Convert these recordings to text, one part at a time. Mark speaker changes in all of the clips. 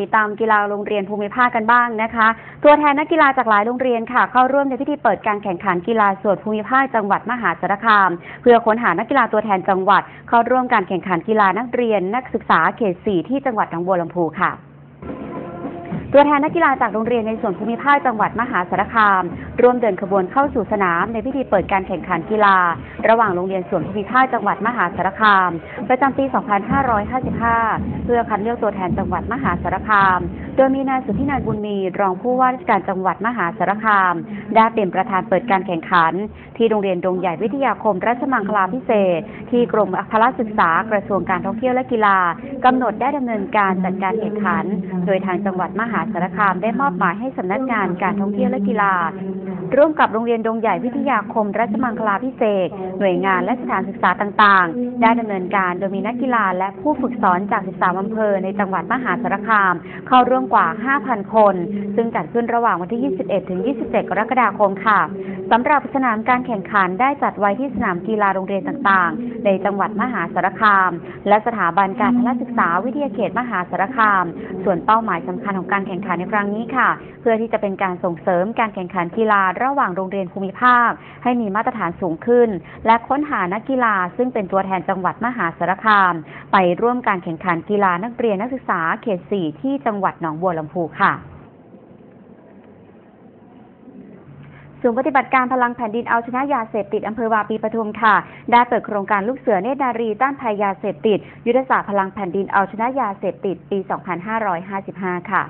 Speaker 1: ติดตามกีฬาโรงเรียนภูมิภาคกันบ้างนะคะ ตัวแทนนักกีฬาจากหลายโรงเรียนค่ะ เข้าร่วมในพิธีเปิดการแข่งขันกีฬาส่วนภูมิภาคจังหวัดมหาสารคาม เพื่อค้นหานักกีฬาตัวแทนจังหวัด เข้าร่วมการแข่งขันกีฬานักเรียนนักศึกษาเขต 4 ที่จังหวัดหนองบัวลำพูค่ะ ตัวแทนนักกีฬาจากโรงเรียนในส่วนภูมิภาคจังหวัดมหาสารคาม ร่วมเดินขบวนเข้าสู่สนามในพิธีเปิดการแข่งขันกีฬา ระหว่างโรงเรียนส่วนภูมิภาคจังหวัดมหาสารคาม ประจำปี 2555 เพื่อคัดเลือกตัวแทนจังหวัดมหาสารคาม โดยมีนายสุทธินันบุญมีรองผู้ว่าราชการจังหวัดมหาสารคาม ได้เป็นประธานเปิดการแข่งขัน ที่โรงเรียนดงใหญ่วิทยาคมราชมังคลาพิเศษ ที่กรมพละศึกษากระทรวงการท่องเที่ยวและกีฬากำหนดได้ดำเนินการจัดการแข่งขัน โดยทางจังหวัดมหาาสารคามได้มอบหมายให้สำนักงานการท่องเที่ยวและกีฬา ร่วมกับโรงเรียนดงใหญ่วิทยาคมราชมังคลาพิเศษ หน่วยงานและสถานศึกษาต่างๆ ได้ดำเนินการโดยมีนักกีฬาและผู้ฝึกสอนจาก 13อำเภอในจังหวัดมหาสารคาม เข้าร่วมกว่า 5,000 คน ซึ่งจัดขึ้นระหว่างวันที่ 21 ถึง 27 กรกฎาคมค่ะ สำหรับสนามการแข่งขันได้จัดไว้ที่สนามกีฬาโรงเรียนต่างๆ ในจังหวัดมหาสารคาม และสถาบันการพละศึกษาวิทยาเขตมหาสารคาม ส่วนเป้าหมายสำคัญของการแข่งขันในครั้งนี้ค่ะ เพื่อที่จะเป็นการส่งเสริมการแข่งขันกีฬาระหว่างโรงเรียนภูมิภาค ให้มีมาตรฐานสูงขึ้น และค้นหานักกีฬา ซึ่งเป็นตัวแทนจังหวัดมหาสารคาม ไปร่วมการแข่งขันกีฬานักเรียนนักศึกษาเขต 4 ที่จังหวัดหนองบัวลำพูค่ะ ศูนย์ปฏิบัติการพลังแผ่นดินเอาชนะยาเสพติดอำเภอวาปีปทุมค่ะ ได้เปิดโครงการลูกเสือเนตรนารีต้านภัยยาเสพติด ยุทธศาสตร์พลังแผ่นดินเอาชนะยาเสพติดปี 2555 ค่ะ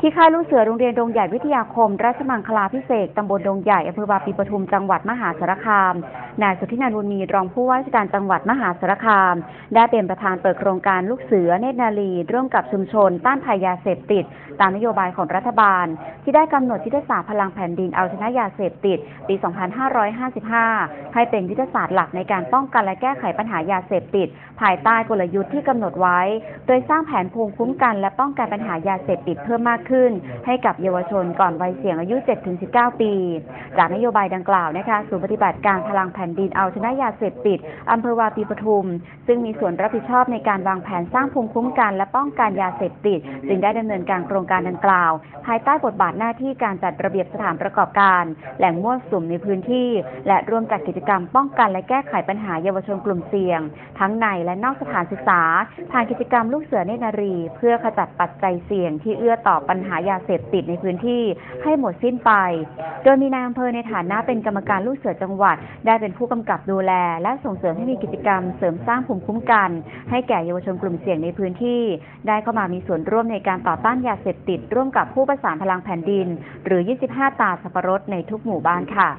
Speaker 1: ที่ค่ายลูกเสือโรงเรียนดงใหญ่วิทยาคม ราชมังคลาพิเศษตำบลดงใหญ่อำเภอบาปีปทุมจังหวัดมหาสารคาม นายสุธินันท์บุญมีรองผู้ว่าราชการจังหวัดมหาสารคาม ได้เป็นประธานเปิดโครงการลูกเสือเนตรนารีร่วมกับชุมชน ต้านภัยยาเสพติด ตามนโยบายของรัฐบาล ที่ได้กำหนดยุทธศาสตร์พลังแผ่นดินเอาชนะยาเสพติด ปี 2555 ให้เป็นยุทธศาสตร์หลักในการป้องกันและแก้ไขปัญหายาเสพติด ภายใต้กลยุทธ์ที่กำหนดไว้ โดยสร้างแผนภูมิคุ้มกันและป้องกันปัญหายาเสพติดพิ่มมากขึ้น ให้กับเยาวชนก่อนวัยเสี่ยงอายุ 7-19 ปี จากนโยบายดังกล่าวนะคะศูนย์ปฏิบัติการพลังแผ่นดินเอาชนะยาเสพติดอำเภอวาปีปทุม ซึ่งมีส่วนรับผิดชอบในการวางแผนสร้างภูมิคุ้มกันและป้องกันยาเสพติด จึงได้ดำเนินการโครงการดังกล่าว ภายใต้บทบาทหน้าที่การจัดระเบียบสถานประกอบการ แหล่งมั่วสุมในพื้นที่ และร่วมจัดกิจกรรมป้องกันและแก้ไขปัญหาเยาวชนกลุ่มเสี่ยง ทั้งในและนอกสถานศึกษาผ่านกิจกรรมลูกเสือเนตรนารี เพื่อขจัดปัจจัยเสี่ยงที่เอื้อต่อปัญหายาเสพติดในพื้นที่ให้หมดสิ้นไป โดยมีนายอำเภอในฐานะเป็นกรรมการลูกเสือจังหวัด ได้เป็นผู้กำกับดูแล และส่งเสริมให้มีกิจกรรมเสริมสร้างภูมิคุ้มกัน ให้แก่เยาวชนกลุ่มเสี่ยงในพื้นที่ ได้เข้ามามีส่วนร่วมในการต่อต้านยาเสพติด ร่วมกับผู้ประสานพลังแผ่นดิน หรือ 25 ตาสับปะรดในทุกหมู่บ้านค่ะ